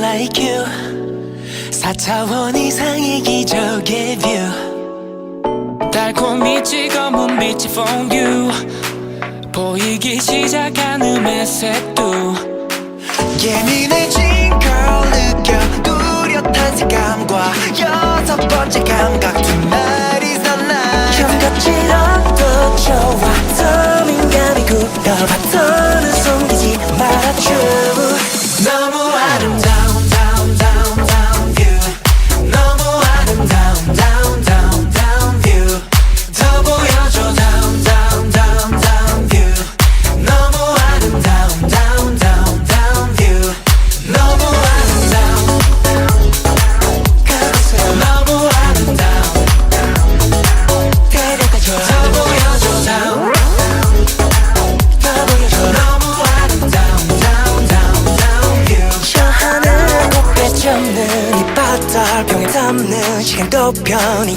like you. 4차원 이상의 기적의 뷰 달콤히 찍어문 빛이 퐁듀 보이기 시작하는 회색도. 예민해진 걸 느껴 뚜렷한 색감과 여섯 번째 감각. Tonight is the night 감각질러도 좋아 더 민감히 굴러봐 더는 숨기지 말아줘 담는 시간도 편히